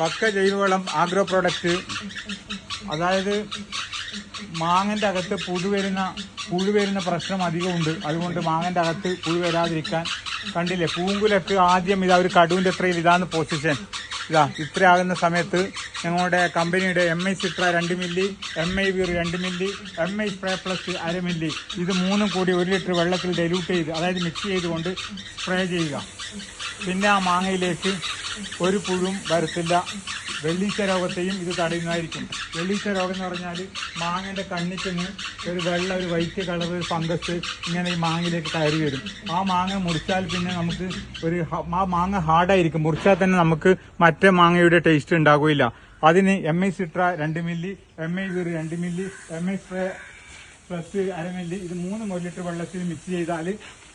പക്ക ജൈവവളം agro product അതായത് മാങ്ങന്റെ അകത്ത് പുഴു വരുന്ന പുഴു വരുന്ന പ്രശ്നം അധികമുണ്ട്. അതുകൊണ്ട് മാങ്ങന്റെ അകത്ത് പുഴു വരാതിരിക്കാൻ കണ്ടില്ലേ? പൂങ്കുലക്ക് ആദ്യം ഇതാ ഒരു കടുവിന്റെ അത്രയിൽ ഇതാണ് പൊസിഷൻ. ഇതാ ഇത്രയാകുന്ന സമയത്ത് ഞങ്ങളുടെ കമ്പനിയുടെ എം ഐ സിട്ര രണ്ട് മില്ലി എം ഐ വീർ രണ്ട് milli M I spray plus അര മില്ലി ഇത് മൂന്നും കൂടി ഒരു ലിറ്റർ വെള്ളത്തിൽ ഡൈല്യൂട്ട് ചെയ്ത് അതായത് മിക്സ് ചെയ്തുകൊണ്ട് സ്പ്രേ ചെയ്യുക. പിന്നെ ആ മാങ്ങയിലേക്ക് ഒരു പുഴും വരത്തില്ല. വെള്ളീച്ച രോഗത്തെയും ഇത് തടയുന്നതായിരിക്കും. വെള്ളീച്ച രോഗം എന്ന് പറഞ്ഞാൽ മാങ്ങയുടെ കണ്ണിക്കുന്ന ഒരു വെള്ള ഒരു വൈറ്റ് കളർ ഒരു ഫംഗസ് ഇങ്ങനെ ഈ മാങ്ങയിലേക്ക് കയറി വരും. ആ മാങ്ങ മുറിച്ചാൽ പിന്നെ നമുക്ക് ഒരു ആ മാങ്ങ ഹാർഡായിരിക്കും. മുറിച്ചാൽ തന്നെ നമുക്ക് മറ്റേ മാങ്ങയുടെ ടേസ്റ്റ് ഉണ്ടാകുകയില്ല അതിന് എം ഐ സിട്ര രണ്ട് മില്ലി എം ഐ വീർ രണ്ട് milli M I spray plus അരമില്ലി ഇത് മൂന്ന് ഒരു ലിറ്റർ വെള്ളത്തിൽ മിക്സ് ചെയ്താൽ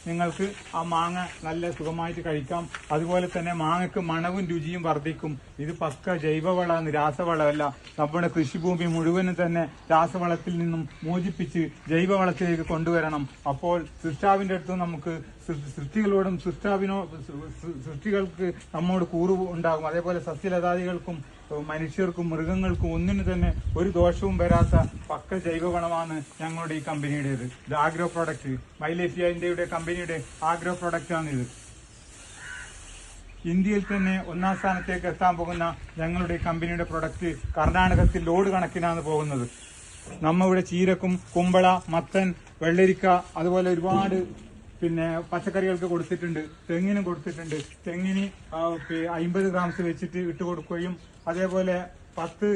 നിങ്ങൾക്ക് ആ മാങ്ങ നല്ല സുഖമായിട്ട് കഴിക്കാം. അതുപോലെ തന്നെ മാങ്ങക്ക് മണവും രുചിയും വർദ്ധിക്കും. ഇത് പക്ക ജൈവവളമാണ് രാസവളമല്ല. നമ്മുടെ കൃഷിഭൂമി മുഴുവനും തന്നെ രാസവളത്തിൽ നിന്നും മോചിപ്പിച്ച് ജൈവവളത്തിലേക്ക് കൊണ്ടുവരണം. അപ്പോൾ സൃഷ്ടാവിന്റെ അടുത്ത് നമുക്ക് സൃഷ്ടികളോടും സൃഷ്ടാവിനോ സൃഷ്ടികൾക്ക് നമ്മോട് കൂറ് ഉണ്ടാകും. അതേപോലെ സസ്യലതാദികൾക്കും മനുഷ്യർക്കും മൃഗങ്ങൾക്കും ഒന്നിനു തന്നെ ഒരു ദോഷവും വരാത്ത പക്ക ജൈവവളമാണ് ഞങ്ങളുടെ ഈ കമ്പനിയുടേത്. ഇത് ആഗ്രോ പ്രോഡക്റ്റ്. മൈലേഷ്യ ഇന്ത്യയുടെ കമ്പനിയുടെ ആഗ്രോ പ്രോഡക്റ്റ് ആണിത്. ഇന്ത്യയിൽ തന്നെ ഒന്നാം സ്ഥാനത്തേക്ക് എത്താൻ പോകുന്ന ഞങ്ങളുടെ കമ്പനിയുടെ പ്രൊഡക്റ്റ് കർണാടകത്തിൽ ലോഡ് കണക്കിനാണ് പോകുന്നത്. നമ്മ ഇവിടെ ചീരക്കും കുമ്പള മത്തൻ വെള്ളരിക്ക അതുപോലെ ഒരുപാട് പിന്നെ പച്ചക്കറികൾക്ക് കൊടുത്തിട്ടുണ്ട്. തെങ്ങിനും കൊടുത്തിട്ടുണ്ട്. തെങ്ങിന് അമ്പത് ഗ്രാംസ് വെച്ചിട്ട് ഇട്ട് കൊടുക്കുകയും അതേപോലെ പത്ത്?